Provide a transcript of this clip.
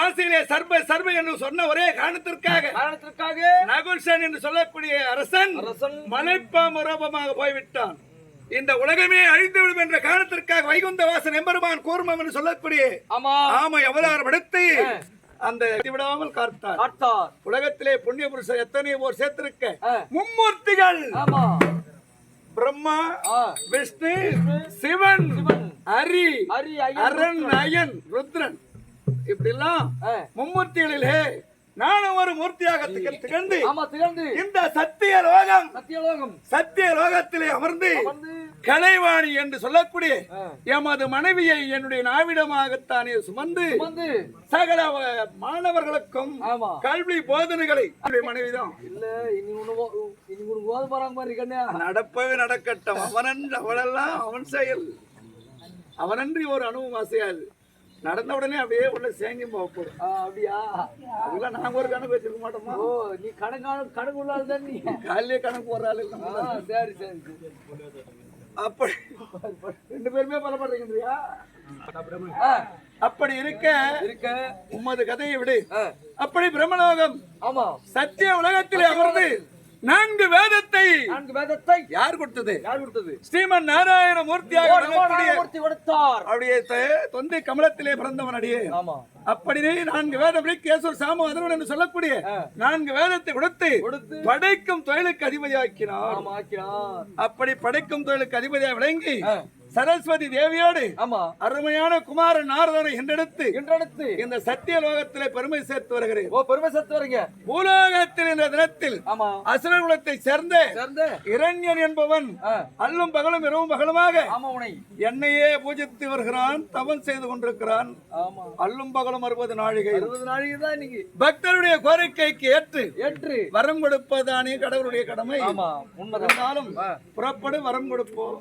பாசையிலே சர்ப சர்ப என்று சொன்ன ஒரே காரணத்திற்காக காரணத்திற்காக நகுல்சன் என்று சொல்லக்கூடிய அரசன் அரசன் மலைப்பாமரோபமாக போய்விட்டான். இந்த உலகமே அழிந்துவிடும் என்ற காரணத்திற்காக வைகுந்த வாசன் எம்பெருமான் கூர்மம் என்று சொல்லக்கூடிய ஆமா. ஆமை அவதாரம் எடுத்து அந்த விடாமல் காத்தார். காட்டார் உலகத்திலே புண்ணிய புருஷர் எத்தனை போர் சேர்த்திருக்க. மும்மூர்த்திகள். ஆமா. பிரம்மா. விஷ்ணு சிவன் சிவன், ஹரி ஹரி, அய்யன், அரண் அயன் ருத்ரன். இப்படி எல்லாம். மும்மூர்த்திகளிலே நானும் ஒரு மூர்த்தியாக திகழ் திகழ்ந்து ஆமா திகழ்ந்து. இந்த சத்திய லோகம் சத்தியலோகம் சத்திய லோகத்திலே அமர்ந்து கலைவாணி என்று சொல்லக்கூடிய. எமது மனைவியை என்னுடைய நாவிடமாகத்தானே சுமந்து சகல மாணவர்களுக்கும் கல்வி போதனைகளை மனைவிதான். இல்ல இனி உனக்கு போறாங்க பாரு கண்ணா நடப்பவே நடக்கட்டும். அவனன்று அவளெல்லாம் அவன் செயல். அவனன்றி ஒரு அனுபவம் அசையாது நடந்த உடனே அப்படியே உள்ள சேங்கி ஆ, அப்படியா? அதெல்லாம் நாங்க ஒரு கணக்கு வச்சிருக்க மாட்டோமா? ஓ நீ கணக்கான கணக்கு உள்ளாள் தான் நீ? காலையிலே கணக்கு போறாள் ஆ, சரி சரி. அப்படி ரெண்டு பேருமே பலப்படுறீங்கன்றியா? ஆ, அப்படி இருக்க இருக்க. உமது கதையை விடு. அப்படி பிரம்மலோகம் ஆமா. சத்திய உலகத்திலே அமர்ந்து நான்கு வேதத்தை நான்கு வேதத்தை யார் கொடுத்தது? யார் கொடுத்தது? ஸ்ரீமன் நாராயண மூர்த்தியாக மூர்த்தி கொடுத்தார். அப்படியே தொந்தை கமலத்திலே பிறந்தவன் அடியே. ஆமா. அப்படியே நான்கு வேதம் கேசவர் சாம அதர்வன் என்று சொல்லக்கூடிய. நான்கு வேதத்தை கொடுத்து படைக்கும் தொழிலுக்கு அதிபதியாக்கினார். ஆக்கினார் அப்படி படைக்கும் தொழிலுக்கு அதிபதியாக விளங்கி. சரஸ்வதி தேவியோடு ஆமா. அருமையான குமாரன் நாரதனை என்றெடுத்து இன்றடுத்து இந்த சத்திய லோகத்திலே பெருமை சேர்த்து வருகிறேன். ஓ பெருமை சத்து வரீங்க. பூலோகத்தில் இந்த தினத்தில் ஆமா. அசுரர் குலத்தை சேர்ந்த சேர்ந்து இரண்யன் என்பவன் அல்லும் பகலும் இரவும் பகலுமாக ஆமா உனை. என்னையே பூஜித்து வருகிறான் தவம் செய்து கொண்டிருக்கிறான். ஆமா. அல்லும் பகலும் அறுபது நாழிகை. அறுபது நாளைக்கு தான் இன்னைக்கு. பக்தருடைய கோரிக்கைக்கு ஏற்று ஏற்று. வரம் கொடுப்பதானே கடவுளுடைய கடமை. ஆமா உண்மைதான். புறப்படு வரம் கொடுப்போம்.